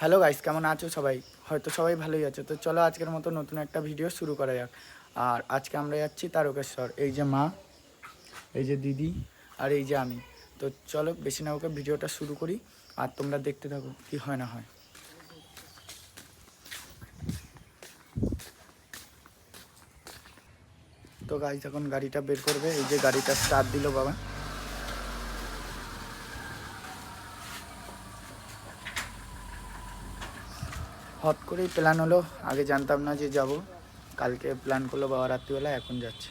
Hello guys, কেমন আছো সবাই? হয়তো সবাই ভালোই আছে। তো চলো আজকের মতো নতুন একটা ভিডিও শুরু করা যাক। আর আজকে আমরা যাচ্ছি তারকেশ্বর। এই যে মা, এই যে দিদি, আর এই যে আমি। তো চলো বেশি না ওকে ভিডিওটা শুরু করি, আর তোমরা দেখতে থাকো কি হয় না হয়। তো গাইস, এখন গাড়িটা বের করবে। এই যে গাড়িটা স্টার্ট দিল বাবা। হট করেই প্ল্যান হলো। আগে জানতাম না যে যাব। কালকে প্ল্যান করল বাবা রাত্রিবেলা, এখন যাচ্ছে।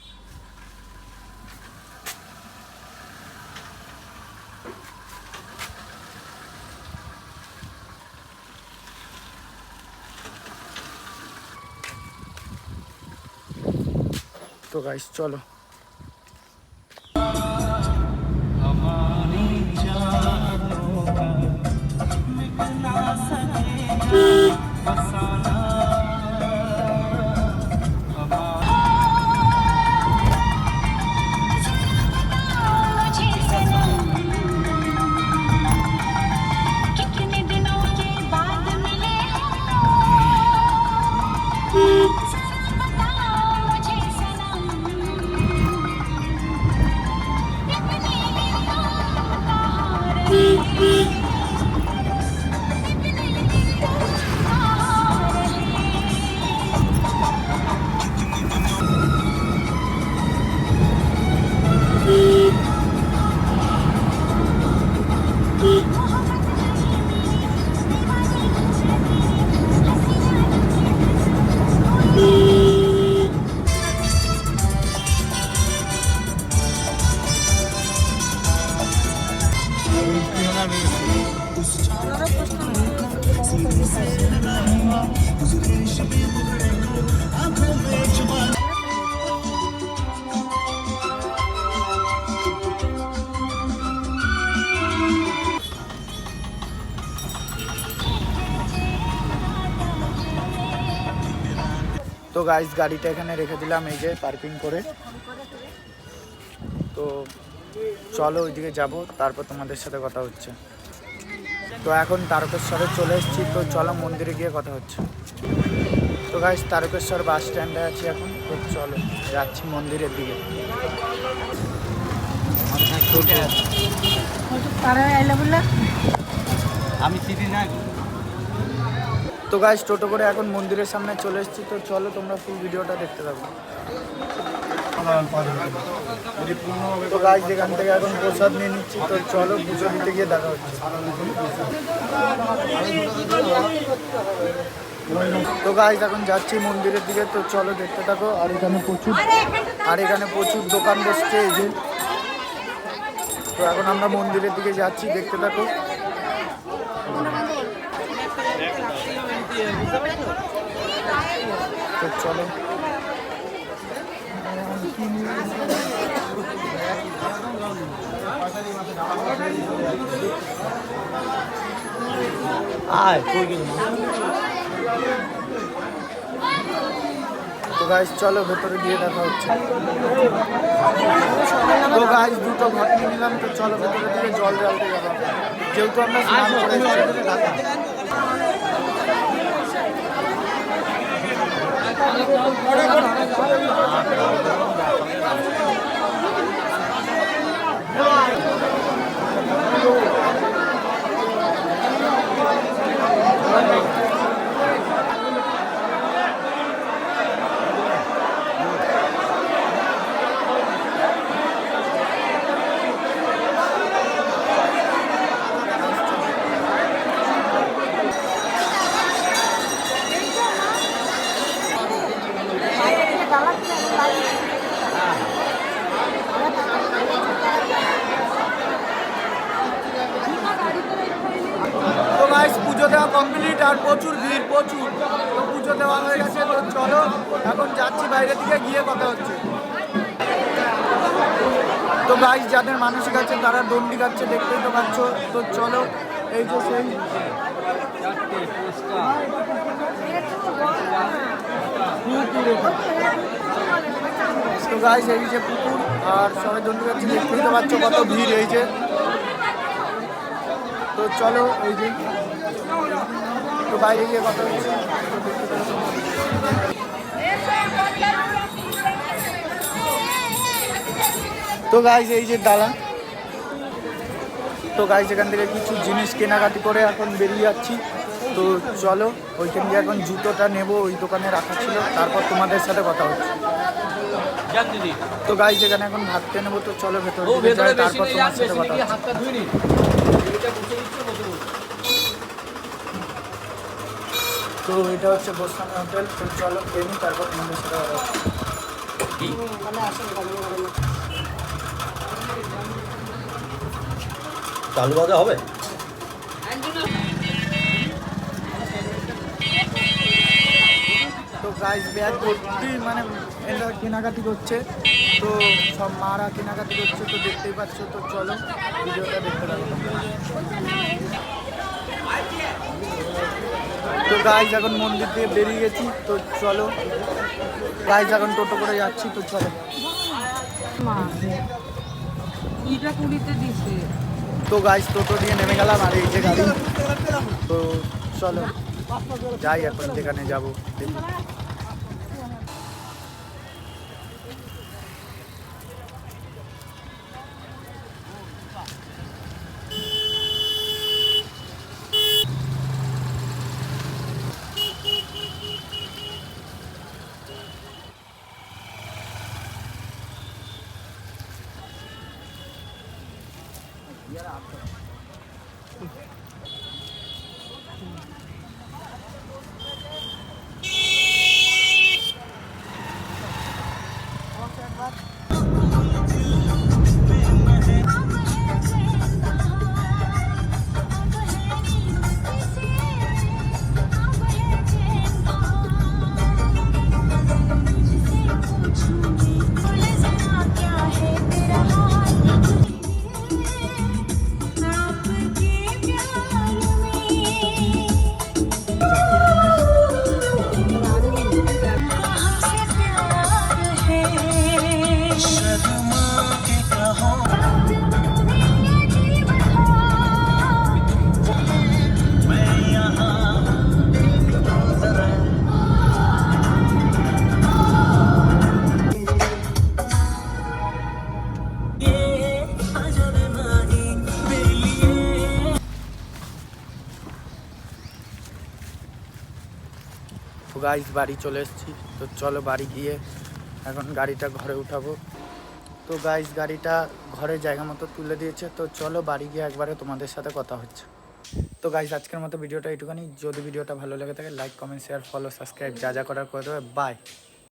তো গাইস চলো। তো গাইস গাড়িটা এখানে রেখে দিলাম, এই যে পার্কিং করে। তো চলো ওইদিকে যাব, তারপর তোমাদের সাথে কথা হচ্ছে। তো এখন তারকেশ্বরে চলে এসেছি, তো চলো মন্দিরে গিয়ে কথা হচ্ছে। তো গাইস তারকেশ্বর বাস স্ট্যান্ডে আছি এখন, তো চলো যাচ্ছি মন্দিরের দিকে। আমি চিনি না তো গাছ টোটো করে এখন মন্দিরের সামনে চলে এসেছি। তো চলো তোমরা ফুল ভিডিওটা দেখতে থাকো। তো গাছ যেখান থেকে এখন প্রসাদ নিয়ে নিচ্ছি, তো চলো পুজো দিতে গিয়ে দেখা হচ্ছে। তো গাছ এখন যাচ্ছি মন্দিরের দিকে। তো চলো দেখতে থাকো, আর এখানে প্রচুর আর এখানে প্রচুর দোকান বসছে এই যে। তো এখন আমরা মন্দিরের দিকে যাচ্ছি, দেখতে থাকো। চলো আয় গাইস চলো ভেতরে গিয়ে দেখা হচ্ছে। তো গাইস দুটো ঘট নিলাম, তো চলো ভেতরে দিকে জল ঢালতে যাব। যেহেতু আমরা স্নান করে এসেছি। তো গাইস পুজো দেওয়া কমপ্লিট আর প্রচুর ভিড়, প্রচুর। তো পুজো দেওয়া হয়ে গেছে, তো চলো, এখন যাচ্ছি বাইরে দিকে, গিয়ে কথা হচ্ছে। তো গাইস যাদের মানসিক আছে তারা দণ্ডি গাচ্ছে দেখতেই তো পাচ্ছ। তো চলো, এই যে সেই তো গাইস এই যে পুকুর, আর সবাই দণ্ডি গাচ্ছে দেখতেই তো পাচ্ছ কত ভিড়, এই যে। তো চলো, এই যে বাইরে গিয়ে কথা হচ্ছে তো গাইজ এই যে দালান। তো গাইজ এখান থেকে কিছু জিনিস কেনাকাটি করে এখন বেরিয়ে যাচ্ছি। তো চলো ওইখান দিয়ে এখন জুতোটা নেব ওই দোকানে রাখা ছিল। তারপর তোমাদের সাথে কথা হচ্ছে। তো গাইজ এখানে এখন ভাবতে নেব তো চলো ভেতর ভেতরে তারপর তোমার সাথে কথা হচ্ছে হাতটা ধুই নিন এটা বসে দিচ্ছে বসে বসে তো এটা হচ্ছে গোস্বামী হোটেল। তো চলো নিই তারপর তোমাদের সাথে চালু বাজে হবে? তো গাইজ ব্যাগ ভর্তি মানে এরা কেনাকাটি করছে। তো সব মারা কেনাকাটি করছে তো দেখতেই পাচ্ছ তো চলো ভিডিওটা দেখতে থাকো। তো গাইজ এখন মন্দির দিয়ে বেরিয়ে গেছি তো চলো। গাইজ এখন টোটো করে যাচ্ছি তো চলো। তো গাইজ টোটো দিয়ে নেমে গেলাম আর এই যে গাড়ি। তো চলো যাই এখন যেখানে যাব। দেখি তো গাইজ বাড়ি চলে এসেছি। তো চলো বাড়ি গিয়ে এখন গাড়িটা ঘরে উঠাবো। তো গাইজ গাড়িটা ঘরে জায়গা মতো তুলে দিয়েছে। তো চলো বাড়ি গিয়ে একবারে তোমাদের সাথে কথা হচ্ছে। তো গাইজ আজকের মতো ভিডিওটা এইটুখানি যদি ভিডিওটা ভালো লেগে থাকে like comment share follow subscribe যা যা করার করে দেবে। বাই